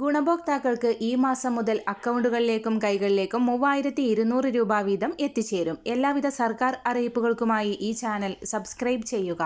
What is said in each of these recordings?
ഗുണഭോക്താക്കൾക്ക് ഈ മാസം മുതൽ അക്കൗണ്ടുകളിലേക്കും കൈകളിലേക്കും മൂവായിരത്തി ഇരുന്നൂറ് രൂപ വീതം എത്തിച്ചേരും. എല്ലാവിധ സർക്കാർ അറിയിപ്പുകൾക്കുമായി ഈ ചാനൽ സബ്സ്ക്രൈബ് ചെയ്യുക.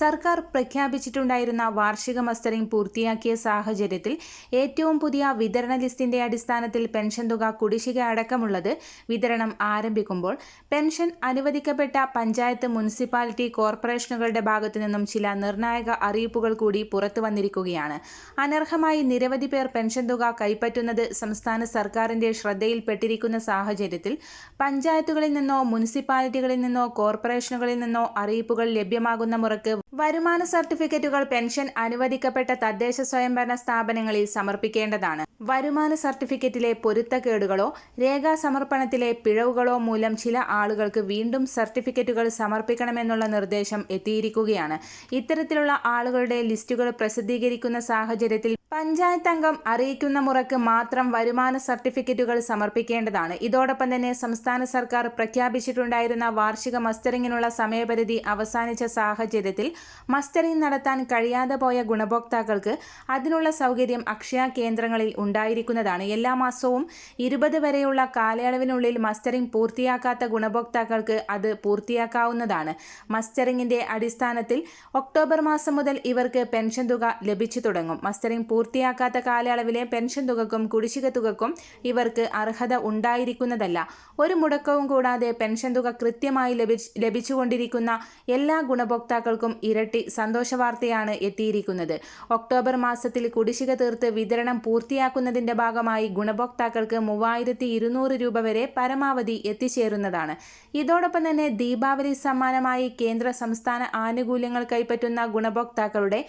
സർക്കാർ പ്രഖ്യാപിച്ചിട്ടുണ്ടായിരുന്ന വാർഷിക മസ്റ്ററിംഗ് പൂർത്തിയാക്കിയ സാഹചര്യത്തിൽ ഏറ്റവും പുതിയ വിതരണ ലിസ്റ്റിന്റെ അടിസ്ഥാനത്തിൽ പെൻഷൻ തുക കുടിശ്ശിക അടക്കമുള്ളത് വിതരണം ആരംഭിക്കുമ്പോൾ പെൻഷൻ അനുവദിക്കപ്പെട്ട പഞ്ചായത്ത് മുനിസിപ്പാലിറ്റി കോർപ്പറേഷനുകളുടെ ഭാഗത്തു നിന്നും ചില നിർണായക അറിയിപ്പുകൾ കൂടി പുറത്തു വന്നിരിക്കുകയാണ്. അനർഹമായി നിരവധി പേർ പെൻഷൻ തുക കൈപ്പറ്റുന്നത് സംസ്ഥാന സർക്കാരിന്റെ ശ്രദ്ധയിൽപ്പെട്ടിരിക്കുന്ന സാഹചര്യത്തിൽ പഞ്ചായത്തുകളിൽ നിന്നോ മുനിസിപ്പാലിറ്റികളിൽ നിന്നോ കോർപ്പറേഷനുകളിൽ നിന്നോ അറിയിപ്പുകൾ ലഭ്യമാകുന്ന മുറക്ക് വരുമാന സർട്ടിഫിക്കറ്റുകൾ പെൻഷൻ അനുവദിക്കപ്പെട്ട തദ്ദേശ സ്വയംഭരണ സ്ഥാപനങ്ങളിൽ സമർപ്പിക്കേണ്ടതാണ്. വരുമാന സർട്ടിഫിക്കറ്റിലെ പൊരുത്തക്കേടുകളോ രേഖാ സമർപ്പണത്തിലെ പിഴവുകളോ മൂലം ചില ആളുകൾക്ക് വീണ്ടും സർട്ടിഫിക്കറ്റുകൾ സമർപ്പിക്കണമെന്നുള്ള നിർദ്ദേശം എത്തിയിരിക്കുകയാണ്. ഇത്തരത്തിലുള്ള ആളുകളുടെ ലിസ്റ്റുകൾ പ്രസിദ്ധീകരിക്കുന്ന സാഹചര്യത്തിൽ പഞ്ചായത്ത് അംഗം അറിയിക്കുന്ന മുറയ്ക്ക് മാത്രം വരുമാന സർട്ടിഫിക്കറ്റുകൾ സമർപ്പിക്കേണ്ടതാണ്. ഇതോടൊപ്പം തന്നെ സംസ്ഥാന സർക്കാർ പ്രഖ്യാപിച്ചിട്ടുണ്ടായിരുന്ന വാർഷിക മസ്റ്ററിങ്ങിനുള്ള സമയപരിധി അവസാനിച്ച സാഹചര്യത്തിൽ മസ്റ്ററിംഗ് നടത്താൻ കഴിയാതെ പോയ ഗുണഭോക്താക്കൾക്ക് അതിനുള്ള സൗകര്യം അക്ഷയ കേന്ദ്രങ്ങളിൽ ഉണ്ടായിരിക്കുന്നതാണ്. എല്ലാ മാസവും ഇരുപത് വരെയുള്ള കാലയളവിനുള്ളിൽ മസ്റ്ററിംഗ് പൂർത്തിയാക്കാത്ത ഗുണഭോക്താക്കൾക്ക് അത് പൂർത്തിയാക്കാവുന്നതാണ്. മസ്റ്ററിംഗിന്റെ അടിസ്ഥാനത്തിൽ ഒക്ടോബർ മാസം മുതൽ ഇവർക്ക് പെൻഷൻ തുക ലഭിച്ചു തുടങ്ങും. മസ്റ്ററിംഗ് പൂർത്തിയാക്കാത്ത കാലയളവിലെ പെൻഷൻ തുകക്കും കുടിശ്ശിക തുകക്കും ഇവർക്ക് അർഹത ഉണ്ടായിരിക്കുന്നതല്ല. ഒരു മുടക്കവും കൂടാതെ പെൻഷൻ തുക കൃത്യമായി ലഭിച്ച് ലഭിച്ചുകൊണ്ടിരിക്കുന്ന എല്ലാ ഗുണഭോക്താക്കൾക്കും ഇരട്ടി സന്തോഷവാർത്തയാണ് എത്തിയിരിക്കുന്നത്. ഒക്ടോബർ മാസത്തിൽ കുടിശ്ശിക തീർത്ത് വിതരണം പൂർത്തിയാക്കുന്നതിന്റെ ഭാഗമായി ഗുണഭോക്താക്കൾക്ക് മൂവായിരത്തി ഇരുന്നൂറ് രൂപ വരെ പരമാവധി എത്തിച്ചേരുന്നതാണ്. ഇതോടൊപ്പം തന്നെ ദീപാവലി സമ്മാനമായി കേന്ദ്ര സംസ്ഥാന ആനുകൂല്യങ്ങൾ കൈപ്പറ്റുന്ന ഗുണഭോക്താക്കളുടെ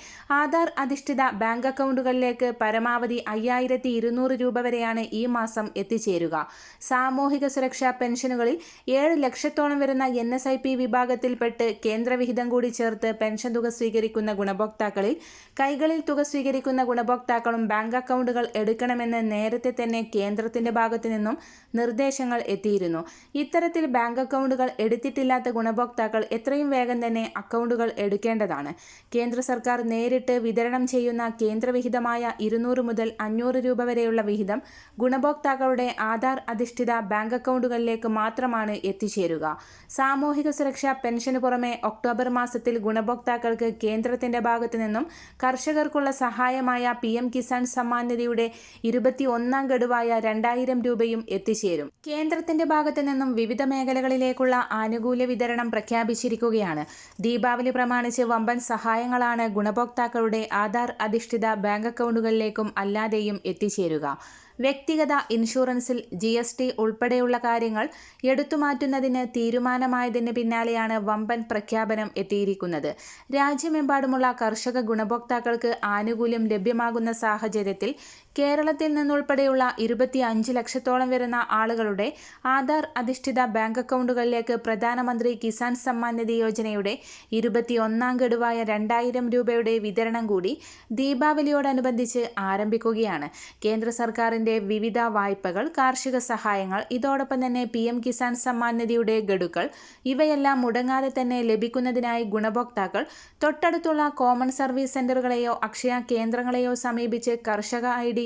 ആധാർ അധിഷ്ഠിത ബാങ്ക് അക്കൗണ്ടുകളിലേക്ക് പരമാവധി അയ്യായിരത്തി ഇരുന്നൂറ് രൂപ വരെയാണ് ഈ മാസം എത്തിച്ചേരുക. സാമൂഹിക സുരക്ഷാ പെൻഷനുകളിൽ ഏഴ് ലക്ഷത്തോളം വരുന്ന എൻ എസ് ഐ പി വിഭാഗത്തിൽപ്പെട്ട് കേന്ദ്രവിഹിതം കൂടി ചേർത്ത് പെൻഷൻ തുക സ്വീകരിക്കുന്ന ഗുണഭോക്താക്കളിൽ കൈകളിൽ തുക സ്വീകരിക്കുന്ന ഗുണഭോക്താക്കളും ബാങ്ക് അക്കൗണ്ടുകൾ എടുക്കണമെന്ന് നേരത്തെ തന്നെ കേന്ദ്രത്തിന്റെ ഭാഗത്തു നിന്നും നിർദ്ദേശങ്ങൾ എത്തിയിരുന്നു. ഇത്തരത്തിൽ ബാങ്ക് അക്കൗണ്ടുകൾ എടുത്തിട്ടില്ലാത്ത ഗുണഭോക്താക്കൾ എത്രയും വേഗം തന്നെ അക്കൗണ്ടുകൾ എടുക്കേണ്ടതാണ്. കേന്ദ്ര സർക്കാർ നേരിട്ട് വിതരണം ചെയ്യുന്ന കേന്ദ്രവിഹിതമായ ഇരുന്നൂറ് മുതൽ അഞ്ഞൂറ് രൂപ വരെയുള്ള വിഹിതം ഗുണഭോക്താക്കളുടെ ആധാർ അധിഷ്ഠിത ബാങ്ക് അക്കൗണ്ടുകളിലേക്ക് മാത്രമാണ് എത്തിച്ചേരുക. സാമൂഹിക സുരക്ഷാ പെൻഷന് പുറമെ ഒക്ടോബർ മാസത്തിൽ ഗുണഭോക്താക്കൾക്ക് കേന്ദ്രത്തിന്റെ ഭാഗത്തു നിന്നും കർഷകർക്കുള്ള സഹായമായ പി എം കിസാൻ സമ്മാൻ നിധിയുടെ ഇരുപത്തി ഒന്നാം ഗഡുവായ രണ്ടായിരം രൂപയും എത്തിച്ചേരും. കേന്ദ്രത്തിന്റെ ഭാഗത്തു നിന്നും വിവിധ മേഖലകളിലേക്കുള്ള ആനുകൂല്യ വിതരണം പ്രഖ്യാപിച്ചിരിക്കുകയാണ്. ദീപാവലി പ്രമാണിച്ച് വമ്പൻ സഹായങ്ങളാണ് ഗുണഭോക്താക്കളുടെ ആധാർ അധിഷ്ഠിത ബാങ്ക് അക്കൗണ്ടുകളിലേക്കും അല്ലാതെയും എത്തിച്ചേരുക. വ്യക്തിഗത ഇൻഷുറൻസിൽ ജി എസ് ടി ഉൾപ്പെടെയുള്ള കാര്യങ്ങൾ എടുത്തുമാറ്റുന്നതിന് തീരുമാനമായതിന് പിന്നാലെയാണ് വമ്പൻ പ്രഖ്യാപനം എത്തിയിരിക്കുന്നത്. രാജ്യമെമ്പാടുമുള്ള കർഷക ഗുണഭോക്താക്കൾക്ക് ആനുകൂല്യം ലഭ്യമാകുന്ന സാഹചര്യത്തിൽ കേരളത്തിൽ നിന്നുൾപ്പെടെയുള്ള ഇരുപത്തി അഞ്ച് ലക്ഷത്തോളം വരുന്ന ആളുകളുടെ ആധാർ അധിഷ്ഠിത ബാങ്ക് അക്കൗണ്ടുകളിലേക്ക് പ്രധാനമന്ത്രി കിസാൻ സമ്മാൻ നിധി യോജനയുടെ ഇരുപത്തി ഒന്നാം ഗഡുവായ രണ്ടായിരം രൂപയുടെ വിതരണം കൂടി ദീപാവലിയോടനുബന്ധിച്ച് ആരംഭിക്കുകയാണ്. കേന്ദ്ര സർക്കാരിന്റെ വിവിധ വായ്പകൾ കാർഷിക സഹായങ്ങൾ ഇതോടൊപ്പം തന്നെ പി എം കിസാൻ സമ്മാൻ നിധിയുടെ ഗഡുക്കൾ ഇവയെല്ലാം മുടങ്ങാതെ തന്നെ ലഭിക്കുന്നതിനായി ഗുണഭോക്താക്കൾ തൊട്ടടുത്തുള്ള കോമൺ സർവീസ് സെന്ററുകളെയോ അക്ഷയ കേന്ദ്രങ്ങളെയോ സമീപിച്ച് കർഷക ഐ ഡി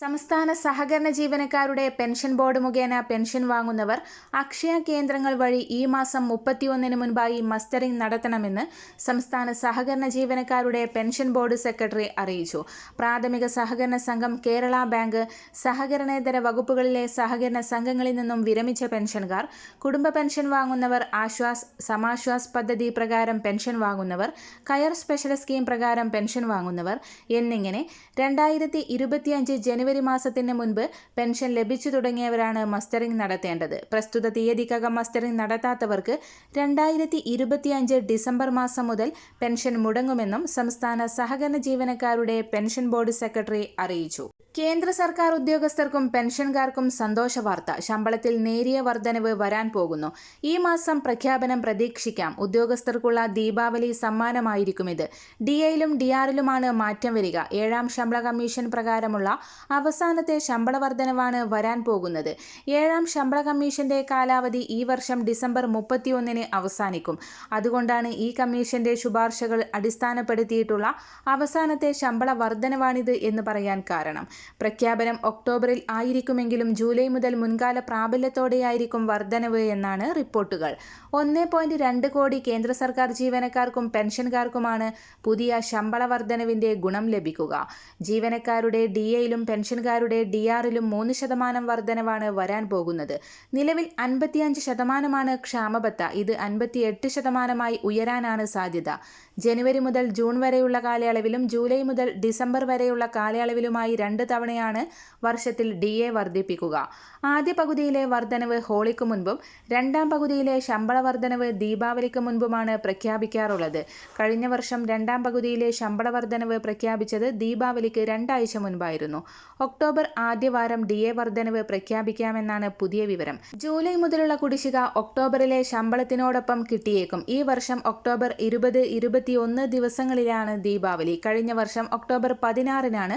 സംസ്ഥാന സഹകരണ ജീവനക്കാരുടെ പെൻഷൻ ബോർഡ് മുഖേന പെൻഷൻ വാങ്ങുന്നവർ അക്ഷയ കേന്ദ്രങ്ങൾ വഴി ഈ മാസം മുപ്പത്തിയൊന്നിന് മുൻപായി മസ്റ്ററിംഗ് നടത്തണമെന്ന് സംസ്ഥാന സഹകരണ ജീവനക്കാരുടെ പെൻഷൻ ബോർഡ് സെക്രട്ടറി അറിയിച്ചു. പ്രാഥമിക സഹകരണ സംഘം കേരള ബാങ്ക് സഹകരണേതര വകുപ്പുകളിലെ സഹകരണ സംഘങ്ങളിൽ നിന്നും വിരമിച്ച പെൻഷൻകാർ കുടുംബ പെൻഷൻ വാങ്ങുന്നവർ ആശ്വാസ് സമാശ്വാസ് പദ്ധതി പ്രകാരം പെൻഷൻ വാങ്ങുന്നവർ കയർ സ്പെഷ്യൽ സ്കീം പ്രകാരം പെൻഷൻ വാങ്ങുന്നവർ എന്നിങ്ങനെ രണ്ടായിരത്തി ജനുവരി ജനുവരി മാസത്തിന് മുൻപ് പെൻഷൻ ലഭിച്ചു തുടങ്ങിയവരാണ് മസ്റ്ററിംഗ് നടത്തേണ്ടത്. പ്രസ്തുത തീയതിക്കകം മസ്റ്ററിംഗ് നടത്താത്തവർക്ക് രണ്ടായിരത്തി ഡിസംബർ മാസം മുതൽ പെൻഷൻ മുടങ്ങുമെന്നും സംസ്ഥാന സഹകരണ ജീവനക്കാരുടെ പെൻഷൻ ബോർഡ് സെക്രട്ടറി അറിയിച്ചു. കേന്ദ്ര സർക്കാർ ഉദ്യോഗസ്ഥർക്കും പെൻഷൻകാർക്കും സന്തോഷ വാർത്ത. ശമ്പളത്തിൽ നേരിയ വർധനവ് വരാൻ പോകുന്നു. ഈ മാസം പ്രഖ്യാപനം പ്രതീക്ഷിക്കാം. ഉദ്യോഗസ്ഥർക്കുള്ള ദീപാവലി സമ്മാനമായിരിക്കും ഇത്. ഡി ഐയിലും ഡി ആറിലുമാണ് മാറ്റം വരിക. ഏഴാം ശമ്പള കമ്മീഷൻ പ്രകാരമുള്ള അവസാനത്തെ ശമ്പള വർധനവാണ് വരാൻ പോകുന്നത്. ഏഴാം ശമ്പള കമ്മീഷന്റെ കാലാവധി ഈ വർഷം ഡിസംബർ മുപ്പത്തിയൊന്നിന് അവസാനിക്കും. അതുകൊണ്ടാണ് ഈ കമ്മീഷന്റെ ശുപാർശകൾ അടിസ്ഥാനപ്പെടുത്തിയിട്ടുള്ള അവസാനത്തെ ശമ്പള വർധനവാണിത് എന്ന് പറയാൻ കാരണം. പ്രഖ്യാപനം ഒക്ടോബറിൽ ആയിരിക്കുമെങ്കിലും ജൂലൈ മുതൽ മുൻകാല പ്രാബല്യത്തോടെയായിരിക്കും വർധനവ് എന്നാണ് റിപ്പോർട്ടുകൾ. ഒന്നേ പോയിന്റ് രണ്ട് കോടി കേന്ദ്ര സർക്കാർ ജീവനക്കാർക്കും പെൻഷൻകാർക്കുമാണ് പുതിയ ശമ്പള വർധനവിന്റെ ഗുണം ലഭിക്കുക. ജീവനക്കാരുടെ ഡി എയിലും പെൻഷൻകാരുടെ ഡി ആറിലും മൂന്ന് ശതമാനം വർധനവാണ് വരാൻ പോകുന്നത്. നിലവിൽ അൻപത്തിയഞ്ച് ശതമാനമാണ് ക്ഷാമബത്ത. ഇത് അൻപത്തിയെട്ട് ശതമാനമായി ഉയരാനാണ് സാധ്യത. ജനുവരി മുതൽ ജൂൺ വരെയുള്ള കാലയളവിലും ജൂലൈ മുതൽ ഡിസംബർ വരെയുള്ള കാലയളവിലുമായി രണ്ട് തവണയാണ് വർഷത്തിൽ ഡി എ വർദ്ധിപ്പിക്കുക. ആദ്യ പകുതിയിലെ വർധനവ് ഹോളിക്ക് മുൻപും രണ്ടാം പകുതിയിലെ ശമ്പള വർധനവ് ദീപാവലിക്ക് മുൻപുമാണ് പ്രഖ്യാപിക്കാറുള്ളത്. കഴിഞ്ഞ വർഷം രണ്ടാം പകുതിയിലെ ശമ്പള വർധനവ് പ്രഖ്യാപിച്ചത് ദീപാവലിക്ക് രണ്ടാഴ്ച മുൻപായിരുന്നു. ഒക്ടോബർ ആദ്യവാരം ഡി എ വർധനവ് പ്രഖ്യാപിക്കാമെന്നാണ് പുതിയ വിവരം. ജൂലൈ മുതലുള്ള കുടിശ്ശിക ഒക്ടോബറിലെ ശമ്പളത്തിനോടൊപ്പം കിട്ടിയേക്കും. ഈ വർഷം ഒക്ടോബർ ഇരുപത് ഇരുപത്തിയൊന്ന് ദിവസങ്ങളിലാണ് ദീപാവലി. കഴിഞ്ഞ വർഷം ഒക്ടോബർ പതിനാറിനാണ്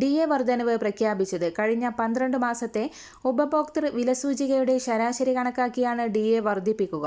ഡി എ വർധനവ് പ്രഖ്യാപിച്ചത്. കഴിഞ്ഞ പന്ത്രണ്ട് മാസത്തെ ഉപഭോക്തൃ വിലസൂചികയുടെ ശരാശരി കണക്കാക്കിയാണ് ഡി എ വർദ്ധിപ്പിക്കുക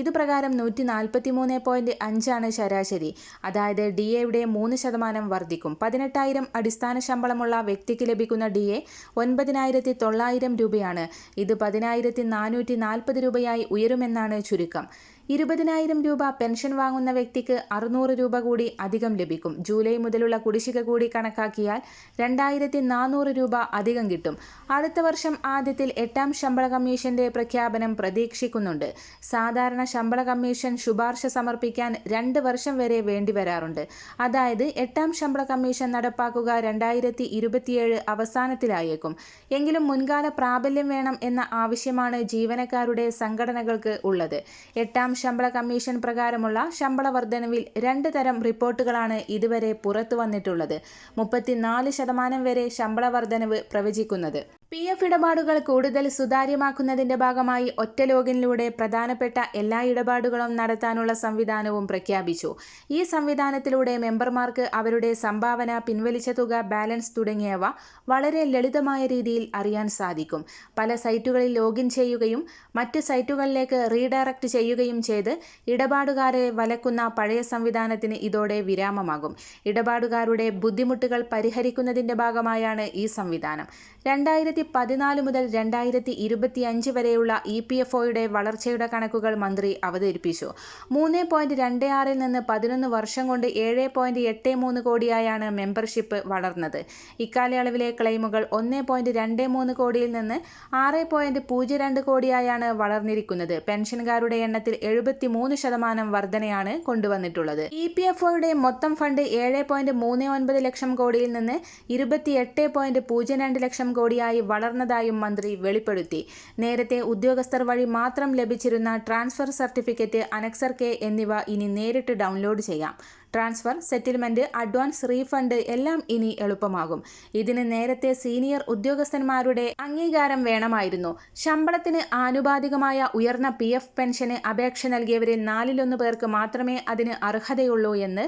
ഇതുപ്രകാരം നൂറ്റി നാൽപ്പത്തി മൂന്ന് പോയിന്റ് അഞ്ചാണ് ശരാശരി. അതായത് ഡി എയുടെ മൂന്ന് ശതമാനം വർദ്ധിക്കും പതിനെട്ടായിരം അടിസ്ഥാന ശമ്പളമുള്ള വ്യക്തിക്ക് ലഭിക്കുന്ന ഡി എ ഒൻപതിനായിരത്തി തൊള്ളായിരം രൂപയാണ്. ഇത് പതിനായിരത്തി നാനൂറ്റി നാൽപ്പത് രൂപയായി ഉയരുമെന്നാണ് ചുരുക്കം. ഇരുപതിനായിരം രൂപ പെൻഷൻ വാങ്ങുന്ന വ്യക്തിക്ക് അറുന്നൂറ് രൂപ കൂടി അധികം ലഭിക്കും. ജൂലൈ മുതലുള്ള കുടിശ്ശിക കൂടി കണക്കാക്കിയാൽ രണ്ടായിരത്തി നാനൂറ് രൂപ അധികം കിട്ടും. അടുത്ത വർഷം ആദ്യത്തിൽ എട്ടാം ശമ്പള കമ്മീഷന്റെ പ്രഖ്യാപനം പ്രതീക്ഷിക്കുന്നുണ്ട്. സാധാരണ ശമ്പള കമ്മീഷൻ ശുപാർശ സമർപ്പിക്കാൻ രണ്ട് വർഷം വരെ വേണ്ടിവരാറുണ്ട് അതായത് എട്ടാം ശമ്പള കമ്മീഷൻ നടപ്പാക്കുക രണ്ടായിരത്തി ഇരുപത്തിയേഴ് അവസാനത്തിലായേക്കും. എങ്കിലും മുൻകാല പ്രാബല്യം വേണം എന്ന ആവശ്യമാണ് ജീവനക്കാരുടെ സംഘടനകൾക്ക് ഉള്ളത്. എട്ടാം ശമ്പള കമ്മീഷൻ പ്രകാരമുള്ള ശമ്പള വർധനവിൽ രണ്ട് തരം റിപ്പോർട്ടുകളാണ് ഇതുവരെ പുറത്തു വന്നിട്ടുള്ളത്. മുപ്പത്തിനാല് ശതമാനം വരെ ശമ്പള വർധനവ് പ്രവചിക്കുന്നത്. പി എഫ് ഇടപാടുകൾ കൂടുതൽ സുതാര്യമാക്കുന്നതിന്റെ ഭാഗമായി ഒറ്റ ലോഗിനിലൂടെ പ്രധാനപ്പെട്ട എല്ലാ ഇടപാടുകളും നടത്താനുള്ള സംവിധാനവും പ്രഖ്യാപിച്ചു. ഈ സംവിധാനത്തിലൂടെ മെമ്പർമാർക്ക് അവരുടെ സംഭാവന പിൻവലിച്ച തുക ബാലൻസ് തുടങ്ങിയവ വളരെ ലളിതമായ രീതിയിൽ അറിയാൻ സാധിക്കും. പല സൈറ്റുകളിൽ ലോഗിൻ ചെയ്യുകയും മറ്റ് സൈറ്റുകളിലേക്ക് റീഡയറക്റ്റ് ചെയ്യുകയും ചെയ്ത് ഇടപാടുകാരെ വലക്കുന്ന പഴയ സംവിധാനത്തിന് ഇതോടെ വിരാമമാകും. ഇടപാടുകാരുടെ ബുദ്ധിമുട്ടുകൾ പരിഹരിക്കുന്നതിന്റെ ഭാഗമായാണ് ഈ സംവിധാനം. രണ്ടായിരത്തി പതിനാല് മുതൽ രണ്ടായിരത്തി ഇരുപത്തി അഞ്ച് വരെയുള്ള ഇ പി എഫ് ഒയുടെ വളർച്ചയുടെ കണക്കുകൾ മന്ത്രി അവതരിപ്പിച്ചു. മൂന്ന് പോയിന്റ് രണ്ട് ആറിൽ നിന്ന് പതിനൊന്ന് വർഷം കൊണ്ട് ഏഴ് പോയിന്റ് എട്ട് മൂന്ന് കോടിയായാണ് മെമ്പർഷിപ്പ് വളർന്നത്. ഇക്കാലയളവിലെ ക്ലെയിമുകൾ ഒന്ന് പോയിന്റ് രണ്ട് മൂന്ന് കോടിയിൽ നിന്ന് ആറ് പോയിന്റ് പൂജ്യം രണ്ട് കോടിയായാണ് വളർന്നിരിക്കുന്നത്. പെൻഷൻകാരുടെ എണ്ണത്തിൽ എഴുപത്തി മൂന്ന് ശതമാനം വർധനയാണ് കൊണ്ടുവന്നിട്ടുള്ളത്. ഇ പി എഫ് ഒയുടെ മൊത്തം ഫണ്ട് ഏഴ് പോയിന്റ് മൂന്ന് ഒൻപത് ലക്ഷം കോടിയിൽ നിന്ന് ഇരുപത്തി എട്ട് പോയിന്റ് പൂജ്യം രണ്ട് ലക്ഷം കോടിയായി വളർന്നതായും മന്ത്രി വെളിപ്പെടുത്തി. നേരത്തെ ഉദ്യോഗസ്ഥർ വഴി മാത്രം ലഭിച്ചിരുന്ന ട്രാൻസ്ഫർ സർട്ടിഫിക്കറ്റ് അനക്സർ കെ എന്നിവ ഇനി നേരിട്ട് ഡൗൺലോഡ് ചെയ്യാം. ട്രാൻസ്ഫർ സെറ്റിൽമെന്റ് അഡ്വാൻസ് റീഫണ്ട് എല്ലാം ഇനി എളുപ്പമാകും. ഇതിന് നേരത്തെ സീനിയർ ഉദ്യോഗസ്ഥന്മാരുടെ അംഗീകാരം വേണമായിരുന്നു. ശമ്പളത്തിന് ആനുപാതികമായ ഉയർന്ന പി എഫ് പെൻഷന് അപേക്ഷ നൽകിയവരിൽ നാലിലൊന്ന് പേർക്ക് മാത്രമേ അതിന് അർഹതയുള്ളൂ എന്ന്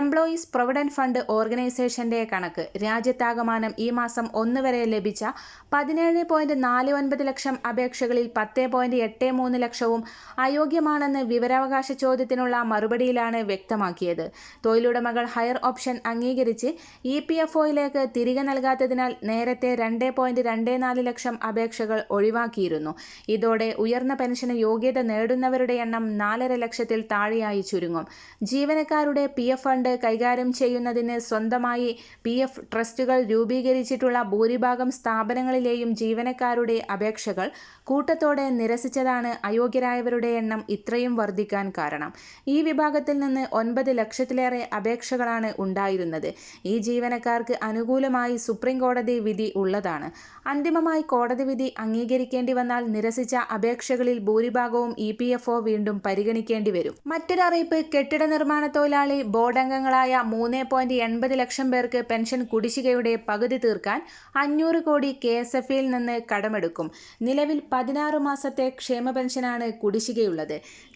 എംപ്ലോയീസ് പ്രൊവിഡന്റ് ഫണ്ട് ഓർഗനൈസേഷന്റെ കണക്ക്. രാജ്യത്താകമാനം ഈ മാസം ഒന്ന് വരെ ലഭിച്ച പതിനേഴ് പോയിന്റ് നാല് ഒൻപത് ലക്ഷം അപേക്ഷകളിൽ പത്ത് പോയിന്റ് എട്ട് മൂന്ന് ലക്ഷവും അയോഗ്യമാണെന്ന് വിവരാവകാശ ചോദ്യത്തിനുള്ള മറുപടിയിലാണ് വ്യക്തമാക്കിയത്. തൊഴിലുടമകൾ ഹയർ ഓപ്ഷൻ അംഗീകരിച്ച് ഇ പി എഫ് ഒയിലേക്ക് തിരികെ നൽകാത്തതിനാൽ നേരത്തെ രണ്ട് പോയിന്റ് രണ്ട് നാല് ലക്ഷം അപേക്ഷകൾ ഒഴിവാക്കിയിരുന്നു. ഇതോടെ ഉയർന്ന പെൻഷന് യോഗ്യത നേടുന്നവരുടെ എണ്ണം നാലര ലക്ഷത്തിൽ താഴെയായി ചുരുങ്ങും. ജീവനക്കാരുടെ പി എഫ് ഫണ്ട് കൈകാര്യം ചെയ്യുന്നതിന് സ്വന്തമായി പി എഫ് ട്രസ്റ്റുകൾ രൂപീകരിച്ചിട്ടുള്ള ഭൂരിഭാഗം സ്ഥാപനങ്ങളിലെയും ജീവനക്കാരുടെ അപേക്ഷകൾ കൂട്ടത്തോടെ നിരസിച്ചതാണ് അയോഗ്യരായവരുടെ എണ്ണം ഇത്രയും വർദ്ധിക്കാൻ കാരണം. ഈ വിഭാഗത്തിൽ നിന്ന് ഒൻപത് ലക്ഷത്തിലെ ലക്ഷത്തിലേറെ അപേക്ഷകളാണ് ഉണ്ടായിരുന്നത്. ഈ ജീവനക്കാർക്ക് അനുകൂലമായി സുപ്രീം കോടതി വിധി ഉള്ളതാണ്. അന്തിമമായി കോടതി വിധി അംഗീകരിക്കേണ്ടി വന്നാൽ നിരസിച്ച അപേക്ഷകളിൽ ഭൂരിഭാഗവും ഇ പി എഫ് ഒ വീണ്ടും പരിഗണിക്കേണ്ടി വരും. മറ്റൊരറിയിപ്പ് കെട്ടിട നിർമ്മാണ തൊഴിലാളി ബോർഡ് അംഗങ്ങളായ മൂന്ന് പോയിന്റ് എൺപത് ലക്ഷം പേർക്ക് പെൻഷൻ കുടിശ്ശികയുടെ പകുതി തീർക്കാൻ അഞ്ഞൂറ് കോടി കെ എസ് നിന്ന് കടമെടുക്കും. നിലവിൽ പതിനാറ് മാസത്തെ ക്ഷേമ പെൻഷനാണ് കുടിശ്ശികയുള്ളത്.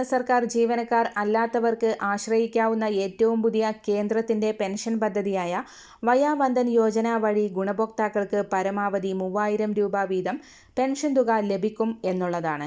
സർക്കാർ ജീവനക്കാർ അല്ലാത്തവർക്ക് ആശ്രയിക്കാവുന്ന ഏറ്റവും പുതിയ കേന്ദ്രത്തിന്റെ പെൻഷൻ പദ്ധതിയായ വയാവന്ദൻ യോജന വഴി ഗുണഭോക്താക്കൾക്ക് പരമാവധി മൂവായിരം രൂപ വീതം പെൻഷൻ തുക ലഭിക്കും എന്നുള്ളതാണ്.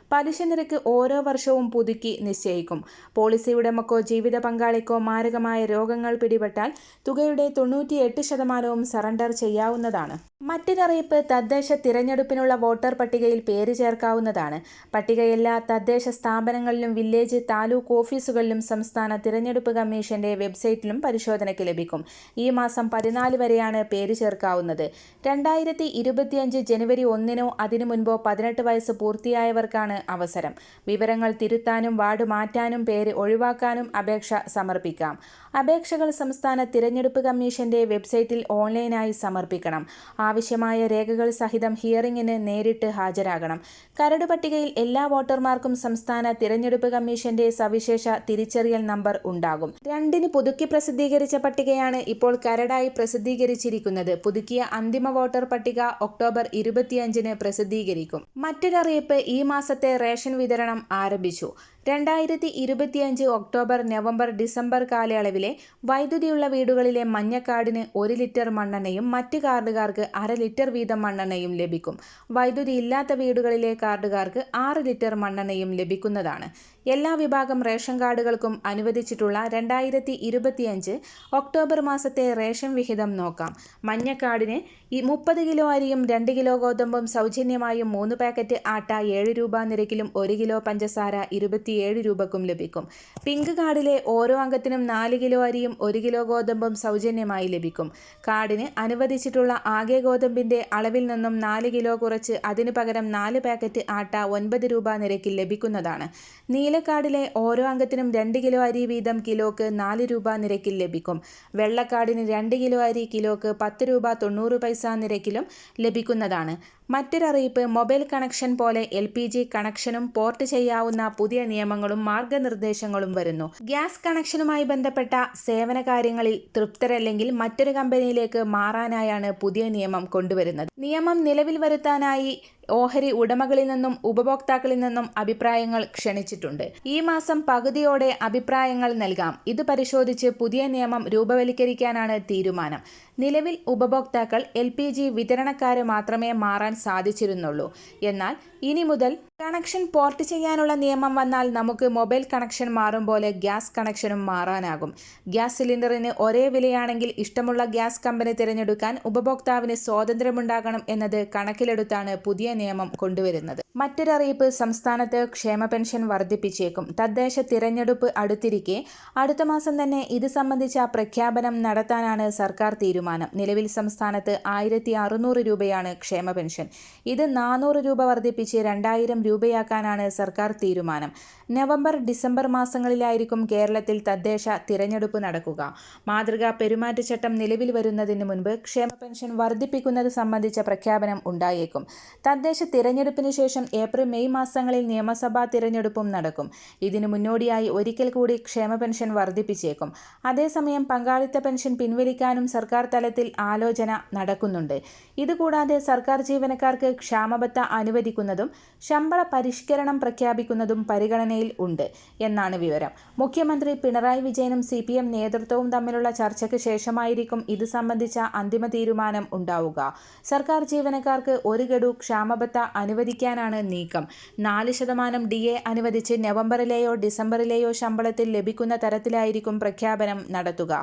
പലിശ നിരക്ക് ഓരോ വർഷവും പുതുക്കി നിശ്ചയിക്കും. പോളിസി ഉടമക്കോ ജീവിത പങ്കാളിക്കോ മാരകമായ രോഗങ്ങൾ പിടിപെട്ടാൽ തുകയുടെ തൊണ്ണൂറ്റിയെട്ട് ശതമാനവും സറണ്ടർ ചെയ്യാവുന്നതാണ്. മറ്റൊരറിയിപ്പ് തദ്ദേശ തിരഞ്ഞെടുപ്പിനുള്ള വോട്ടർ പട്ടികയിൽ പേര് ചേർക്കാവുന്നതാണ്. പട്ടിക എല്ലാ തദ്ദേശ സ്ഥാപനങ്ങളിലും വില്ലേജ് താലൂക്ക് ഓഫീസുകളിലും സംസ്ഥാന തിരഞ്ഞെടുപ്പ് കമ്മീഷന്റെ വെബ്സൈറ്റിലും പരിശോധനയ്ക്ക് ലഭിക്കും. ഈ മാസം പതിനാല് വരെയാണ് പേര് ചേർക്കാവുന്നത്. രണ്ടായിരത്തി ജനുവരി ഒന്നിനോ അതിനു മുൻപോ പതിനെട്ട് വയസ്സ് പൂർത്തിയായവർക്കാണ് അവസരം. വിവരങ്ങൾ തിരുത്താനും വാർഡ് മാറ്റാനും പേര് ഒഴിവാക്കാനും അപേക്ഷ സമർപ്പിക്കാം. അപേക്ഷകൾ സംസ്ഥാന തിരഞ്ഞെടുപ്പ് കമ്മീഷന്റെ വെബ്സൈറ്റിൽ ഓൺലൈനായി സമർപ്പിക്കണം. ആവശ്യമായ രേഖകൾ സഹിതം ഹിയറിംഗിന് നേരിട്ട് ഹാജരാകണം. കരട് പട്ടികയിൽ എല്ലാ വോട്ടർമാർക്കും സംസ്ഥാന തിരഞ്ഞെടുപ്പ് കമ്മീഷന്റെ സവിശേഷ തിരിച്ചറിയൽ നമ്പർ ഉണ്ടാകും. രണ്ടിന് പുതുക്കി പ്രസിദ്ധീകരിച്ച പട്ടികയാണ് ഇപ്പോൾ കരടായി പ്രസിദ്ധീകരിച്ചിരിക്കുന്നത്. പുതുക്കിയ അന്തിമ വോട്ടർ പട്ടിക ഒക്ടോബർ ഇരുപത്തിയഞ്ചിന് പ്രസിദ്ധീകരിക്കും. മറ്റൊരറിയിപ്പ് ഈ മാസത്തെ റേഷൻ വിതരണം ആരംഭിച്ചു. രണ്ടായിരത്തി ഇരുപത്തിയഞ്ച് ഒക്ടോബർ നവംബർ ഡിസംബർ കാലയളവിലെ വൈദ്യുതിയുള്ള വീടുകളിലെ മഞ്ഞക്കാടിന് ഒരു ലിറ്റർ മണ്ണെണ്ണയും മറ്റ് കാർഡുകാർക്ക് അര ലിറ്റർ വീതം മണ്ണെണ്ണയും ലഭിക്കും. വൈദ്യുതി ഇല്ലാത്ത വീടുകളിലെ കാർഡുകാർക്ക് ആറ് ലിറ്റർ മണ്ണെണ്ണയും ലഭിക്കുന്നതാണ്. എല്ലാ വിഭാഗം റേഷൻ കാർഡുകൾക്കും അനുവദിച്ചിട്ടുള്ള രണ്ടായിരത്തി ഇരുപത്തിയഞ്ച് ഒക്ടോബർ മാസത്തെ റേഷൻ വിഹിതം നോക്കാം. മഞ്ഞക്കാർഡിന് മുപ്പത് കിലോ അരിയും രണ്ട് കിലോ ഗോതമ്പും സൗജന്യമായും മൂന്ന് പാക്കറ്റ് ആട്ട ഏഴ് രൂപ നിരക്കിലും ഒരു കിലോ പഞ്ചസാര ഇരുപത്തിയേഴ് രൂപക്കും ലഭിക്കും. പിങ്ക് കാർഡിലെ ഓരോ അംഗത്തിനും നാല് കിലോ അരിയും ഒരു കിലോ ഗോതമ്പും സൗജന്യമായി ലഭിക്കും. കാർഡിന് അനുവദിച്ചിട്ടുള്ള ആകെ ഗോതമ്പിന്റെ അളവിൽ നിന്നും നാല് കിലോ കുറച്ച് അതിനു പകരം നാല് പാക്കറ്റ് ആട്ട ഒൻപത് രൂപ നിരക്കിൽ ലഭിക്കുന്നതാണ്. നീലക്കാർഡിലെ ഓരോ അംഗത്തിനും രണ്ട് കിലോ അരി വീതം കിലോക്ക് നാല് രൂപ നിരക്കിൽ ലഭിക്കും. വെള്ളക്കാടിന് രണ്ട് കിലോ അരി കിലോക്ക് പത്ത് രൂപ തൊണ്ണൂറ് പൈസ നിരക്കിലും ലഭിക്കുന്നതാണ്. മറ്റൊരറിയിപ്പ് മൊബൈൽ കണക്ഷൻ പോലെ എൽ പി ജി കണക്ഷനും പോർട്ട് ചെയ്യാവുന്ന പുതിയ നിയമങ്ങളും മാർഗനിർദ്ദേശങ്ങളും വരുന്നു. ഗ്യാസ് കണക്ഷനുമായി ബന്ധപ്പെട്ട സേവന കാര്യങ്ങളിൽ തൃപ്തരല്ലെങ്കിൽ മറ്റൊരു കമ്പനിയിലേക്ക് മാറാനായാണ് പുതിയ നിയമം കൊണ്ടുവരുന്നത്. നിയമം നിലവിൽ വരുത്താനായി ഓഹരി ഉടമകളിൽ നിന്നും ഉപഭോക്താക്കളിൽ നിന്നും അഭിപ്രായങ്ങൾ ക്ഷണിച്ചിട്ടുണ്ട്. ഈ മാസം പകുതിയോടെ അഭിപ്രായങ്ങൾ നൽകാം. ഇത് പരിശോധിച്ച് പുതിയ നിയമം രൂപവൽക്കരിക്കാനാണ് തീരുമാനം. നിലവിൽ ഉപഭോക്താക്കൾ എൽ പി ജി വിതരണക്കാരെ മാത്രമേ മാറാൻ സാധിച്ചിരുന്നുള്ളൂ. എന്നാൽ ഇനി മുതൽ കണക്ഷൻ പോർട്ട് ചെയ്യാനുള്ള നിയമം വന്നാൽ നമുക്ക് മൊബൈൽ കണക്ഷൻ മാറും പോലെ ഗ്യാസ് കണക്ഷനും മാറാനാകും. ഗ്യാസ് സിലിണ്ടറിന് ഒരേ വിലയാണെങ്കിൽ ഇഷ്ടമുള്ള ഗ്യാസ് കമ്പനി തിരഞ്ഞെടുക്കാൻ ഉപഭോക്താവിന് സ്വാതന്ത്ര്യമുണ്ടാകണം എന്നത് കണക്കിലെടുത്താണ് പുതിയ നിയമം കൊണ്ടുവരുന്നത്. മറ്റൊരറിയിപ്പ് സംസ്ഥാനത്ത് ക്ഷേമ പെൻഷൻ വർദ്ധിപ്പിച്ചേക്കും. തദ്ദേശ തിരഞ്ഞെടുപ്പ് അടുത്തിരിക്കെ. അടുത്ത മാസം തന്നെ ഇത് സംബന്ധിച്ച പ്രഖ്യാപനം നടത്താനാണ് സർക്കാർ തീരുമാനം. നിലവിൽ സംസ്ഥാനത്ത് ആയിരത്തി രൂപയാണ് ക്ഷേമ പെൻഷൻ. ഇത് നാനൂറ് രൂപ വർദ്ധിപ്പിച്ച് രണ്ടായിരം രൂപയാക്കാനാണ് സർക്കാർ തീരുമാനം. നവംബർ ഡിസംബർ മാസങ്ങളിലായിരിക്കും കേരളത്തിൽ തദ്ദേശ തിരഞ്ഞെടുപ്പ് നടക്കുക. മാതൃകാ പെരുമാറ്റച്ചട്ടം നിലവിൽ വരുന്നതിന് മുൻപ് ക്ഷേമ പെൻഷൻ വർദ്ധിപ്പിക്കുന്നത് സംബന്ധിച്ച പ്രഖ്യാപനം ഉണ്ടായേക്കും. തദ്ദേശ തിരഞ്ഞെടുപ്പിന് ശേഷം ഏപ്രിൽ മെയ് മാസങ്ങളിൽ നിയമസഭാ തിരഞ്ഞെടുപ്പും നടക്കും. ഇതിനു മുന്നോടിയായി ഒരിക്കൽ കൂടി ക്ഷേമ പെൻഷൻ വർദ്ധിപ്പിച്ചേക്കും. അതേസമയം പങ്കാളിത്ത പെൻഷൻ പിൻവലിക്കാനും സർക്കാർ തലത്തിൽ ആലോചന നടക്കുന്നുണ്ട്. ഇതുകൂടാതെ സർക്കാർ ജീവനക്കാർക്ക് ക്ഷാമബത്ത അനുവദിക്കുന്നതും ശമ്പള പരിഷ്കരണം പ്രഖ്യാപിക്കുന്നതും പരിഗണനയിൽ ഉണ്ട് എന്നാണ് വിവരം. മുഖ്യമന്ത്രി പിണറായി വിജയനും സി പി എം നേതൃത്വവും തമ്മിലുള്ള ചർച്ചയ്ക്ക് ശേഷമായിരിക്കും ഇത് സംബന്ധിച്ച അന്തിമ തീരുമാനം ഉണ്ടാവുക. സർക്കാർ ജീവനക്കാർക്ക് ഒരു ഗഡു ക്ഷാമബത്ത അനുവദിക്കാനാണ് നീക്കം. നാല് ശതമാനം ഡി എ അനുവദിച്ച് നവംബറിലെയോ ഡിസംബറിലെയോ ശമ്പളത്തിൽ ലഭിക്കുന്ന തരത്തിലായിരിക്കും പ്രഖ്യാപനം നടത്തുക.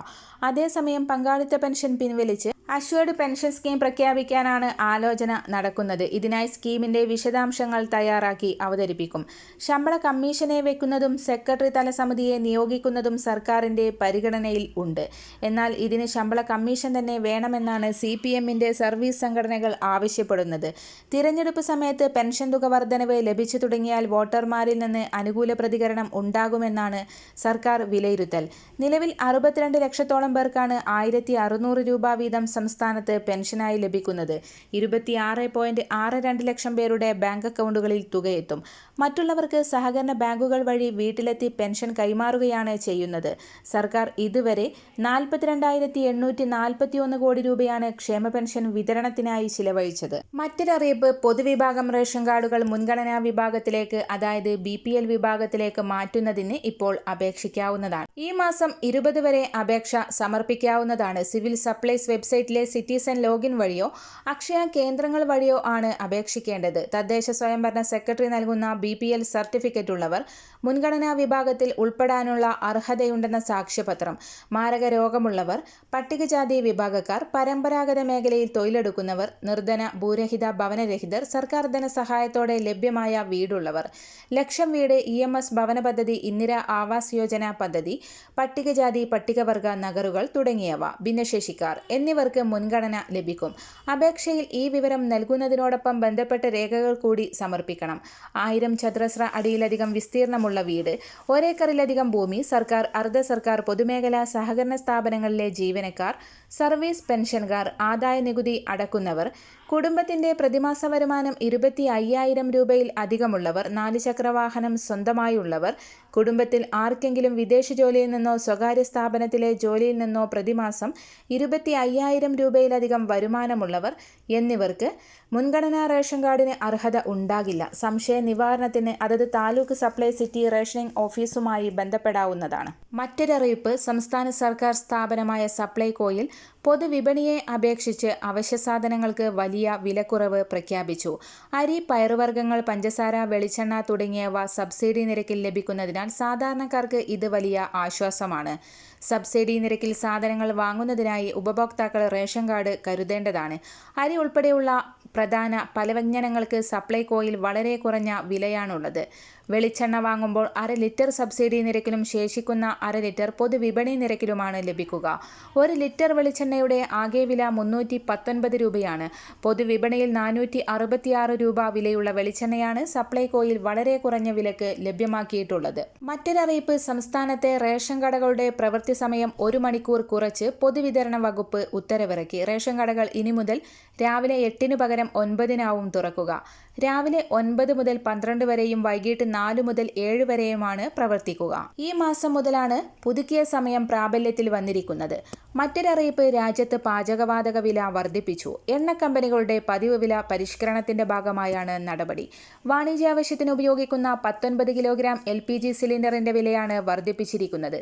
അതേസമയം പങ്കാളിത്ത പെൻഷൻ പിൻവലിച്ച് അഷ്വേർഡ് പെൻഷൻ സ്കീം പ്രഖ്യാപിക്കാനാണ് ആലോചന നടക്കുന്നത്. ഇതിനായി സ്കീമിന്റെ വിശദാംശങ്ങൾ തയ്യാറാക്കി അവതരിപ്പിക്കും. ശമ്പള കമ്മീഷനെ വെക്കുന്നതും സെക്രട്ടറി തല സമിതിയെ നിയോഗിക്കുന്നതും സർക്കാരിന്റെ പരിഗണനയിൽ ഉണ്ട്. എന്നാൽ ഇതിന് ശമ്പള കമ്മീഷൻ തന്നെ വേണമെന്നാണ് സി പി എമ്മിന്റെ സർവീസ് സംഘടനകൾ ആവശ്യപ്പെടുന്നത്. തിരഞ്ഞെടുപ്പ് സമയത്ത് പെൻഷൻ തുക വർധനവ് ലഭിച്ചു തുടങ്ങിയാൽ വോട്ടർമാരിൽ നിന്ന് അനുകൂല പ്രതികരണം ഉണ്ടാകുമെന്നാണ് സർക്കാർ വിലയിരുത്തൽ. നിലവിൽ അറുപത്തിരണ്ട് ലക്ഷത്തോളം പേർക്കാണ് ആയിരത്തി രൂപ വീതം സംസ്ഥാനത്ത് പെൻഷനായി ലഭിക്കുന്നത്. ഇരുപത്തിയാറ് പോയിന്റ് ആറ് രണ്ട് ലക്ഷം പേരുടെ ബാങ്ക് അക്കൗണ്ടുകളിൽ തുകയെത്തും. മറ്റുള്ളവർക്ക് സഹകരണ ബാങ്കുകൾ വഴി വീട്ടിലെത്തി പെൻഷൻ കൈമാറുകയാണ് ചെയ്യുന്നത്. സർക്കാർ ഇതുവരെ നാൽപ്പത്തിരണ്ടായിരത്തി എണ്ണൂറ്റി നാൽപ്പത്തിയൊന്ന് കോടി രൂപയാണ് ക്ഷേമ പെൻഷൻ വിതരണത്തിനായി ചിലവഴിച്ചത്. മറ്റൊരറിയിപ്പ് പൊതുവിഭാഗം റേഷൻ കാർഡുകൾ മുൻഗണനാ വിഭാഗത്തിലേക്ക് അതായത് ബി പി എൽ വിഭാഗത്തിലേക്ക് മാറ്റുന്നതിന് ഇപ്പോൾ അപേക്ഷിക്കാവുന്നതാണ്. ഈ മാസം ഇരുപത് വരെ അപേക്ഷ സമർപ്പിക്കാവുന്നതാണ്. സിവിൽ സപ്ലൈസ് വെബ്സൈറ്റിലെ സിറ്റിസൺ ലോഗിൻ വഴിയോ അക്ഷയ കേന്ദ്രങ്ങൾ വഴിയോ ആണ് അപേക്ഷിക്കേണ്ടത്. തദ്ദേശ സ്വയംഭരണ സെക്രട്ടറി നൽകുന്ന ബി പി എൽ സർട്ടിഫിക്കറ്റ് ഉള്ളവർ മുൻഗണനാ വിഭാഗത്തിൽ ഉൾപ്പെടാനുള്ള അർഹതയുണ്ടെന്ന സാക്ഷ്യപത്രം. മാരക രോഗമുള്ളവർ പട്ടികജാതി വിഭാഗക്കാർ പരമ്പരാഗത മേഖലയിൽ തൊഴിലെടുക്കുന്നവർ നിർധന ഭൂരഹിത ഭവനരഹിതർ സർക്കാർ ധനസഹായത്തോടെ ലഭ്യമായ വീടുള്ളവർ ലക്ഷം വീട് ഇ എം എസ് ഭവന പദ്ധതി ഇന്ദിര ആവാസ് യോജന പദ്ധതി പട്ടികജാതി പട്ടികവർഗ നഗറുകൾ തുടങ്ങിയവ ഭിന്നശേഷിക്കാർ എന്നിവർക്ക് മുൻഗണന ലഭിക്കും. അപേക്ഷയിൽ ഈ വിവരം നൽകുന്നതിനോടൊപ്പം ബന്ധപ്പെട്ട രേഖകൾ കൂടി സമർപ്പിക്കണം. ആയിരം ചതുരശ്ര അടിയിലധികം വിസ്തീർണമുള്ള വീട് ഒരേക്കറിലധികം ഭൂമി സർക്കാർ അർദ്ധ സർക്കാർ പൊതുമേഖലാ സഹകരണ സ്ഥാപനങ്ങളിലെ ജീവനക്കാർ സർവീസ് പെൻഷൻകാർ ആദായ നികുതി അടക്കുന്നവർ കുടുംബത്തിന്റെ പ്രതിമാസ വരുമാനം ഇരുപത്തി അയ്യായിരം രൂപയിൽ അധികമുള്ളവർ നാല് ചക്രവാഹനം സ്വന്തമായുള്ളവർ കുടുംബത്തിൽ ആർക്കെങ്കിലും വിദേശ ജോലിയിൽ നിന്നോ സ്വകാര്യ സ്ഥാപനത്തിലെ ജോലിയിൽ നിന്നോ പ്രതിമാസം ഇരുപത്തി അയ്യായിരം രൂപയിലധികം വരുമാനമുള്ളവർ എന്നിവർക്ക് മുൻഗണനാ റേഷൻ കാർഡിന് അർഹത ഉണ്ടാകില്ല. സംശയ നിവാരണത്തിന് അതത് താലൂക്ക് സപ്ലൈ സിറ്റി റേഷനിംഗ് ഓഫീസുമായി ബന്ധപ്പെടാവുന്നതാണ്. മറ്റൊരറിയിപ്പ് സംസ്ഥാന സർക്കാർ സ്ഥാപനമായ സപ്ലൈകോയിൽ പൊതുവിപണിയെ അപേക്ഷിച്ച് അവശ്യ സാധനങ്ങൾക്ക് വലിയ വിലക്കുറവ് പ്രഖ്യാപിച്ചു. അരി പയറുവർഗങ്ങൾ പഞ്ചസാര വെളിച്ചെണ്ണ തുടങ്ങിയവ സബ്സിഡി നിരക്കിൽ ലഭിക്കുന്നതിനാൽ സാധാരണക്കാർക്ക് ഇത് വലിയ ആശ്വാസമാണ്. സബ്സിഡി നിരക്കിൽ സാധനങ്ങൾ വാങ്ങുന്നതിനായി ഉപഭോക്താക്കൾ റേഷൻ കാർഡ് കരുതേണ്ടതാണ്. അരി ഉൾപ്പെടെയുള്ള പ്രധാന പലവ്യഞ്ജനങ്ങൾക്ക് സപ്ലൈകോയിൽ വളരെ കുറഞ്ഞ വിലയാണുള്ളത്. വെളിച്ചെണ്ണ വാങ്ങുമ്പോൾ അര ലിറ്റർ സബ്സിഡി നിരക്കിലും ശേഷിക്കുന്ന അര ലിറ്റർ പൊതുവിപണി നിരക്കിലുമാണ് ലഭിക്കുക. ഒരു ലിറ്റർ വെളിച്ചെണ്ണയുടെ ആകെ വില മുന്നൂറ്റി പത്തൊൻപത് രൂപയാണ്. പൊതുവിപണിയിൽ നാനൂറ്റി അറുപത്തിയാറ് രൂപ വിലയുള്ള വെളിച്ചെണ്ണയാണ് സപ്ലൈകോയിൽ വളരെ കുറഞ്ഞ വിലക്ക് ലഭ്യമാക്കിയിട്ടുള്ളത്. മറ്റൊരറിയിപ്പ് സംസ്ഥാനത്തെ റേഷൻ കടകളുടെ പ്രവൃത്തി സമയം ഒരു മണിക്കൂർ കുറച്ച് പൊതുവിതരണ വകുപ്പ് ഉത്തരവിറക്കി. റേഷൻ കടകൾ ഇനി മുതൽ രാവിലെ എട്ടിനു പകരം ഒൻപതിനാവും തുറക്കുക. രാവിലെ ഒൻപത് മുതൽ പന്ത്രണ്ട് വരെയും വൈകിട്ട് നാല് മുതൽ ഏഴ് വരെയുമാണ് പ്രവർത്തിക്കുക. ഈ മാസം മുതലാണ് പുതുക്കിയ സമയം പ്രാബല്യത്തിൽ വന്നിരിക്കുന്നത്. മറ്റൊരറിയിപ്പ് രാജ്യത്ത് പാചകവാതക വില വർദ്ധിപ്പിച്ചു. എണ്ണ കമ്പനികളുടെ പതിവ് വില പരിഷ്കരണത്തിന്റെ ഭാഗമായാണ് നടപടി. വാണിജ്യാവശ്യത്തിന് ഉപയോഗിക്കുന്ന പത്തൊൻപത് കിലോഗ്രാം എൽ പി ജി സിലിണ്ടറിന്റെ വിലയാണ് വർദ്ധിപ്പിച്ചിരിക്കുന്നത്.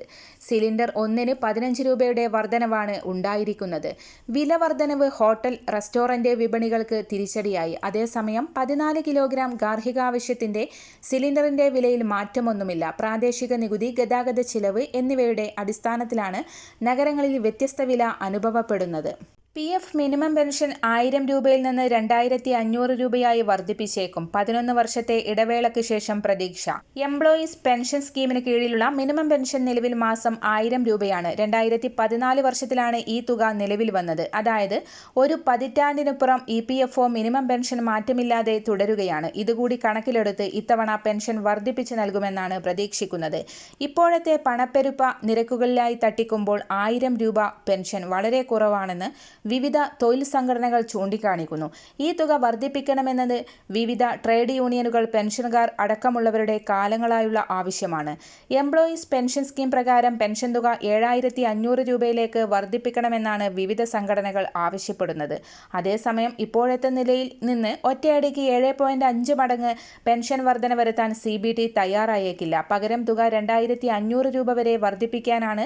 സിലിണ്ടർ ഒന്നിന് പതിനഞ്ച് രൂപയുടെ വർധനവാണ് ഉണ്ടായിരിക്കുന്നത്. വില വർധനവ് ഹോട്ടൽ റെസ്റ്റോറന്റ് വിപണികൾക്ക് തിരിച്ചടിയായി. അതേസമയം പതിനാല് കിലോഗ്രാം ഗാർഹികാവശ്യത്തിന്റെ സിലിണ്ടറിന്റെ വിലയിൽ മാറ്റമൊന്നുമില്ല. പ്രാദേശിക നികുതി ഗതാഗത ചിലവ് എന്നിവയുടെ അടിസ്ഥാനത്തിലാണ് നഗരങ്ങളിൽ വ്യത്യസ്ത വില അനുഭവപ്പെടുന്നത്. പി എഫ് മിനിമം പെൻഷൻ ആയിരം രൂപയിൽ നിന്ന് രണ്ടായിരത്തി അഞ്ഞൂറ് രൂപയായി വർദ്ധിപ്പിച്ചേക്കും. പതിനൊന്ന് വർഷത്തെ ഇടവേളയ്ക്ക് ശേഷം പ്രതീക്ഷ. എംപ്ലോയീസ് പെൻഷൻ സ്കീമിന് കീഴിലുള്ള മിനിമം പെൻഷൻ നിലവിൽ മാസം ആയിരം രൂപയാണ്. രണ്ടായിരത്തി പതിനാല് വർഷത്തിലാണ് ഈ തുക നിലവിൽ വന്നത്. അതായത് ഒരു പതിറ്റാണ്ടിനുപ്പുറം E P F O minimum pension മാറ്റമില്ലാതെ തുടരുകയാണ്. ഇതുകൂടി കണക്കിലെടുത്ത് ഇത്തവണ പെൻഷൻ വർദ്ധിപ്പിച്ചു നൽകുമെന്നാണ് പ്രതീക്ഷിക്കുന്നത്. ഇപ്പോഴത്തെ പണപ്പെരുപ്പ നിരക്കുകളിലായി തട്ടിക്കുമ്പോൾ ആയിരം രൂപ പെൻഷൻ വളരെ കുറവാണെന്ന് വിവിധ തൊഴിൽ സംഘടനകൾ ചൂണ്ടിക്കാണിക്കുന്നു. ഈ തുക വർദ്ധിപ്പിക്കണമെന്നത് വിവിധ ട്രേഡ് യൂണിയനുകൾ പെൻഷൻകാർ അടക്കമുള്ളവരുടെ കാലങ്ങളായുള്ള ആവശ്യമാണ്. എംപ്ലോയീസ് പെൻഷൻ സ്കീം പ്രകാരം പെൻഷൻ തുക ഏഴായിരത്തി അഞ്ഞൂറ് രൂപയിലേക്ക് വർദ്ധിപ്പിക്കണമെന്നാണ് വിവിധ സംഘടനകൾ ആവശ്യപ്പെടുന്നത്. അതേസമയം ഇപ്പോഴത്തെ നിലയിൽ നിന്ന് ഒറ്റയടിക്ക് ഏഴ് പോയിന്റ് അഞ്ച് മടങ്ങ് പെൻഷൻ വർധന വരുത്താൻ സി ബി ടി തയ്യാറായേക്കില്ല. പകരം തുക രണ്ടായിരത്തി അഞ്ഞൂറ് രൂപ വരെ വർദ്ധിപ്പിക്കാനാണ്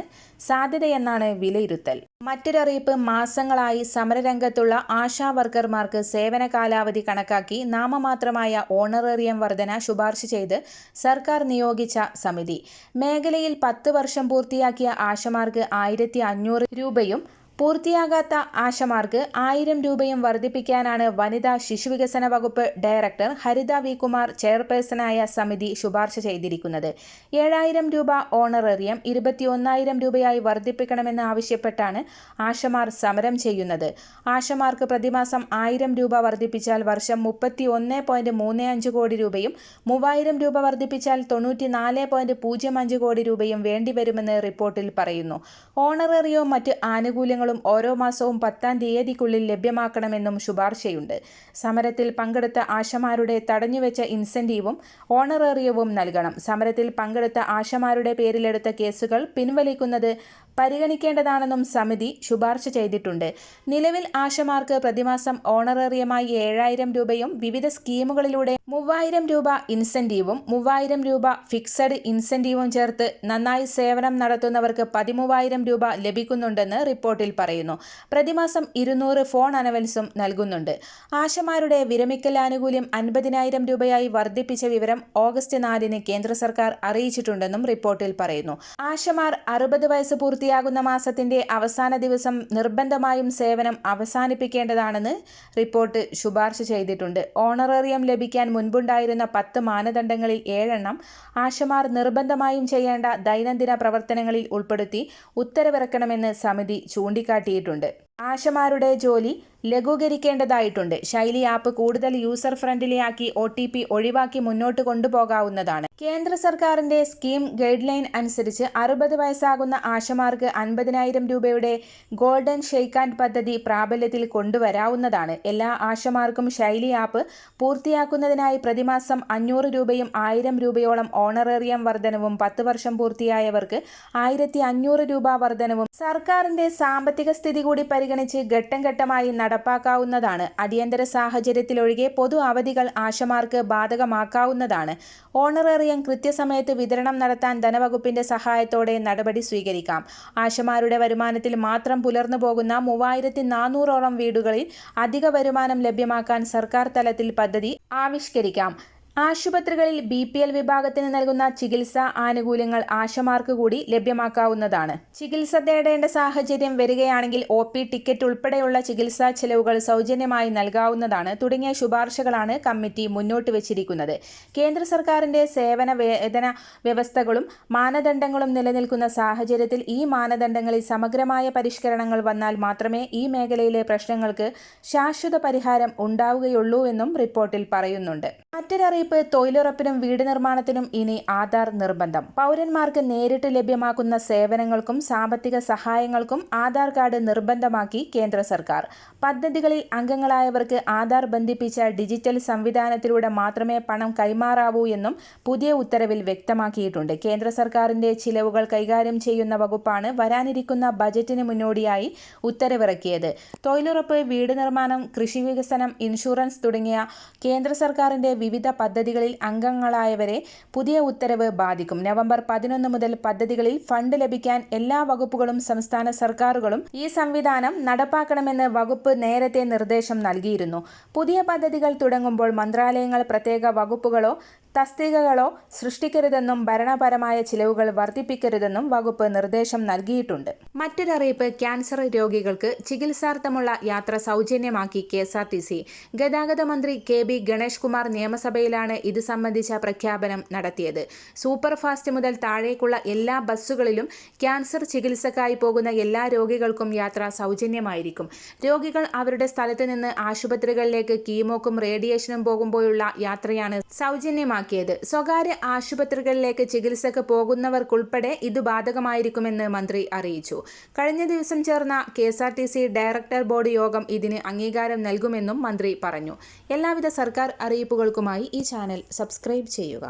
സാധ്യതയെന്നാണ് വിലയിരുത്തൽ. മറ്റൊരറിയിപ്പ് മാസങ്ങളായി സമരരംഗത്തുള്ള ആശാ വർക്കർമാർക്ക് സേവന കാലാവധി കണക്കാക്കി നാമമാത്രമായ ഓണറേറിയം വർധന ശുപാർശ ചെയ്ത് സർക്കാർ നിയോഗിച്ച സമിതി. മേഖലയിൽ പത്ത് വർഷം പൂർത്തിയാക്കിയ ആശമാർക്ക് ആയിരത്തി രൂപയും പൂർത്തിയാകാത്ത ആശമാർക്ക് ആയിരം രൂപയും വർദ്ധിപ്പിക്കാനാണ് വനിതാ ശിശുവികസന വകുപ്പ് ഡയറക്ടർ ഹരിത വി കുമാർ ചെയർപേഴ്സണായ സമിതി ശുപാർശ ചെയ്തിരിക്കുന്നത്. ഏഴായിരം രൂപ ഓണറേറിയം ഇരുപത്തിയൊന്നായിരം രൂപയായി വർദ്ധിപ്പിക്കണമെന്ന് ആവശ്യപ്പെട്ടാണ് ആശമാർ സമരം ചെയ്യുന്നത്. ആശമാർക്ക് പ്രതിമാസം ആയിരം രൂപ വർദ്ധിപ്പിച്ചാൽ വർഷം മുപ്പത്തി ഒന്ന് പോയിന്റ് മൂന്ന് അഞ്ച് കോടി രൂപയും മൂവായിരം രൂപ വർദ്ധിപ്പിച്ചാൽ തൊണ്ണൂറ്റി നാല് പോയിന്റ് പൂജ്യം അഞ്ച് കോടി രൂപയും വേണ്ടിവരുമെന്ന് റിപ്പോർട്ടിൽ പറയുന്നു. ഓണറേറിയവും മറ്റ് ആനുകൂല്യങ്ങളും ഓരോ മാസവും പത്താം തീയതിക്കുള്ളിൽ ലഭ്യമാക്കണമെന്നും ശുപാർശയുണ്ട്. സമരത്തിൽ പങ്കെടുത്ത ആശമാരുടെ തടഞ്ഞുവെച്ച ഇൻസെന്റീവും ഓണറേറിയവും നൽകണം. സമരത്തിൽ പങ്കെടുത്ത ആശമാരുടെ പേരിലെടുത്ത കേസുകൾ പിൻവലിക്കുന്നത് പരിഗണിക്കേണ്ടതാണെന്നും സമിതി ശുപാർശ ചെയ്തിട്ടുണ്ട്. നിലവിൽ ആശമാർക്ക് പ്രതിമാസം ഓണറേറിയമായി ഏഴായിരം രൂപയും വിവിധ സ്കീമുകളിലൂടെ മൂവായിരം രൂപ ഇൻസെന്റീവും മൂവായിരം രൂപ ഫിക്സഡ് ഇൻസെന്റീവും ചേർത്ത് നന്നായി സേവനം നടത്തുന്നവർക്ക് പതിമൂവായിരം രൂപ ലഭിക്കുന്നുണ്ടെന്ന് റിപ്പോർട്ടിൽ പറയുന്നു. പ്രതിമാസം ഇരുന്നൂറ് ഫോൺ അനവൽസും നൽകുന്നുണ്ട്. ആശമാരുടെ വിരമിക്കൽ ആനുകൂല്യം അൻപതിനായിരം രൂപയായി വർദ്ധിപ്പിച്ച വിവരം ഓഗസ്റ്റ് നാലിന് കേന്ദ്ര സർക്കാർ അറിയിച്ചിട്ടുണ്ടെന്നും റിപ്പോർട്ടിൽ പറയുന്നു. ആശമാർ അറുപത് വയസ്സ് പൂർത്തിയാകുന്ന മാസത്തിന്റെ അവസാന ദിവസം നിർബന്ധമായും സേവനം അവസാനിപ്പിക്കേണ്ടതാണെന്ന് റിപ്പോർട്ട് ശുപാർശ ചെയ്തിട്ടുണ്ട്. ഓണറേറിയം ലഭിക്കാൻ മുൻപുണ്ടായിരുന്ന പത്ത് മാനദണ്ഡങ്ങളിൽ ഏഴെണ്ണം ആശമാർ നിർബന്ധമായും ചെയ്യേണ്ട ദൈനംദിന പ്രവർത്തനങ്ങളിൽ ഉൾപ്പെടുത്തി ഉത്തരവിറക്കണമെന്ന് സമിതി ചൂണ്ടിക്കാട്ടിയിട്ടുണ്ട്. ആശമാരുടെ ജോലി ലഘൂകരിക്കേണ്ടതായിട്ടുണ്ട്. ശൈലി ആപ്പ് കൂടുതൽ യൂസർ ഫ്രണ്ട്ലിയാക്കി ഒ ടി പി ഒഴിവാക്കി മുന്നോട്ട് കൊണ്ടുപോകാവുന്നതാണ്. കേന്ദ്ര സർക്കാരിന്റെ സ്കീം ഗൈഡ് ലൈൻ അനുസരിച്ച് അറുപത് വയസ്സാകുന്ന ആശമാർക്ക് അൻപതിനായിരം രൂപയുടെ ഗോൾഡൻ ഷെയ്ക്ക് ആൻഡ് പദ്ധതി പ്രാബല്യത്തിൽ കൊണ്ടുവരാവുന്നതാണ്. എല്ലാ ആശമാർക്കും ശൈലി ആപ്പ് പൂർത്തിയാക്കുന്നതിനായി പ്രതിമാസം അഞ്ഞൂറ് രൂപയും ആയിരം രൂപയോളം ഓണറേറിയം വർധനവും പത്ത് വർഷം പൂർത്തിയായവർക്ക് ആയിരത്തി രൂപ വർധനവും. സർക്കാരിന്റെ സാമ്പത്തിക സ്ഥിതി കൂടി പരിഗണിച്ച് ഘട്ടം ഘട്ടമായി നടപ്പാക്കാവുന്നതാണ്. അടിയന്തര സാഹചര്യത്തിലൊഴികെ പൊതു അവധികൾ ആശമാർക്ക് ബാധകമാക്കാവുന്നതാണ്. ഓണറേറിയം കൃത്യസമയത്ത് വിതരണം നടത്താൻ ധനവകുപ്പിന്റെ സഹായത്തോടെ നടപടി സ്വീകരിക്കാം. ആശമാരുടെ വരുമാനത്തിൽ മാത്രം പുലർന്നു പോകുന്ന മൂവായിരത്തി നാനൂറോളം വീടുകളിൽ അധിക വരുമാനം ലഭ്യമാക്കാൻ സർക്കാർ തലത്തിൽ പദ്ധതി ആവിഷ്കരിക്കാം. ആശുപത്രികളിൽ ബി പി എൽ വിഭാഗത്തിന് നൽകുന്ന ചികിത്സാ ആനുകൂല്യങ്ങൾ ആശമാർക്ക് കൂടി ലഭ്യമാക്കാവുന്നതാണ്. ചികിത്സ തേടേണ്ട സാഹചര്യം വരികയാണെങ്കിൽ ഒ പി ടിക്കറ്റ് ഉൾപ്പെടെയുള്ള ചികിത്സാ ചെലവുകൾ സൗജന്യമായി നൽകാവുന്നതാണ് തുടങ്ങിയ ശുപാർശകളാണ് കമ്മിറ്റി മുന്നോട്ട് വച്ചിരിക്കുന്നത്. കേന്ദ്ര സർക്കാരിന്റെ സേവന വേതന വ്യവസ്ഥകളും മാനദണ്ഡങ്ങളും നിലനിൽക്കുന്ന സാഹചര്യത്തിൽ ഈ മാനദണ്ഡങ്ങളിൽ സമഗ്രമായ പരിഷ്കരണങ്ങൾ വന്നാൽ മാത്രമേ ഈ മേഖലയിലെ പ്രശ്നങ്ങൾക്ക് ശാശ്വത പരിഹാരം ഉണ്ടാവുകയുള്ളൂ എന്നും റിപ്പോർട്ടിൽ പറയുന്നുണ്ട്. മറ്റൊരറിയിപ്പ് തൊഴിലുറപ്പിനും വീട് നിർമ്മാണത്തിനും ഇനി ആധാർ നിർബന്ധം. പൗരന്മാർക്ക് നേരിട്ട് ലഭ്യമാക്കുന്ന സേവനങ്ങൾക്കും സാമ്പത്തിക സഹായങ്ങൾക്കും ആധാർ കാർഡ് നിർബന്ധമാക്കി കേന്ദ്ര സർക്കാർ. പദ്ധതികളിൽ അംഗങ്ങളായവർക്ക് ആധാർ ബന്ധിപ്പിച്ച ഡിജിറ്റൽ സംവിധാനത്തിലൂടെ മാത്രമേ പണം കൈമാറാവൂ എന്നും പുതിയ ഉത്തരവിൽ വ്യക്തമാക്കിയിട്ടുണ്ട്. കേന്ദ്ര സർക്കാരിന്റെ ചിലവുകൾ കൈകാര്യം ചെയ്യുന്ന വകുപ്പാണ് വരാനിരിക്കുന്ന ബജറ്റിന് മുന്നോടിയായി ഉത്തരവിറക്കിയത്. തൊഴിലുറപ്പ് വീട് നിർമ്മാണം കൃഷി വികസനം ഇൻഷുറൻസ് തുടങ്ങിയ കേന്ദ്ര സർക്കാരിന്റെ വിവിധ പദ്ധതികളിൽ അംഗങ്ങളായവരെ പുതിയ ഉത്തരവ് ബാധിക്കും. നവംബർ പതിനൊന്ന് മുതൽ പദ്ധതികളിൽ ഫണ്ട് ലഭിക്കാൻ എല്ലാ വകുപ്പുകളും സംസ്ഥാന സർക്കാരുകളും ഈ സംവിധാനം നടപ്പാക്കണമെന്ന് വകുപ്പ് നേരത്തെ നിർദ്ദേശം നൽകിയിരുന്നു. പുതിയ പദ്ധതികൾ തുടങ്ങുമ്പോൾ മന്ത്രാലയങ്ങൾ പ്രത്യേക വകുപ്പുകളോ തസ്തികകളോ സൃഷ്ടിക്കരുതെന്നും ഭരണപരമായ ചിലവുകൾ വർദ്ധിപ്പിക്കരുതെന്നും വകുപ്പ് നിർദ്ദേശം നൽകിയിട്ടുണ്ട്. മറ്റൊരറിയിപ്പ് ക്യാൻസർ രോഗികൾക്ക് ചികിത്സാർത്ഥമുള്ള യാത്ര സൗജന്യമാക്കി K S R T C. ഗതാഗത മന്ത്രി കെ ബി ഗണേഷ് കുമാർ നിയമസഭയിലാണ് ഇത് സംബന്ധിച്ച പ്രഖ്യാപനം നടത്തിയത്. സൂപ്പർ ഫാസ്റ്റ് മുതൽ താഴേക്കുള്ള എല്ലാ ബസ്സുകളിലും ക്യാൻസർ ചികിത്സക്കായി പോകുന്ന എല്ലാ രോഗികൾക്കും യാത്ര സൗജന്യമായിരിക്കും. രോഗികൾ അവരുടെ സ്ഥലത്ത് നിന്ന് ആശുപത്രികളിലേക്ക് കീമോക്കും റേഡിയേഷനും പോകുമ്പോഴുള്ള യാത്രയാണ് സൗജന്യമാക്കിയത് സ്വകാര്യ ആശുപത്രികളിലേക്ക് ചികിത്സക്ക് പോകുന്നവർക്കുൾപ്പെടെ ഇത് ബാധകമായിരിക്കുമെന്ന് മന്ത്രി അറിയിച്ചു. കഴിഞ്ഞ ദിവസം ചേർന്ന K S R T C director board യോഗം ഇതിന് അംഗീകാരം നൽകുമെന്നും മന്ത്രി പറഞ്ഞു. എല്ലാവിധ സർക്കാർ അറിയിപ്പുകൾക്കുമായി ഈ ചാനൽ സബ്സ്ക്രൈബ് ചെയ്യുക.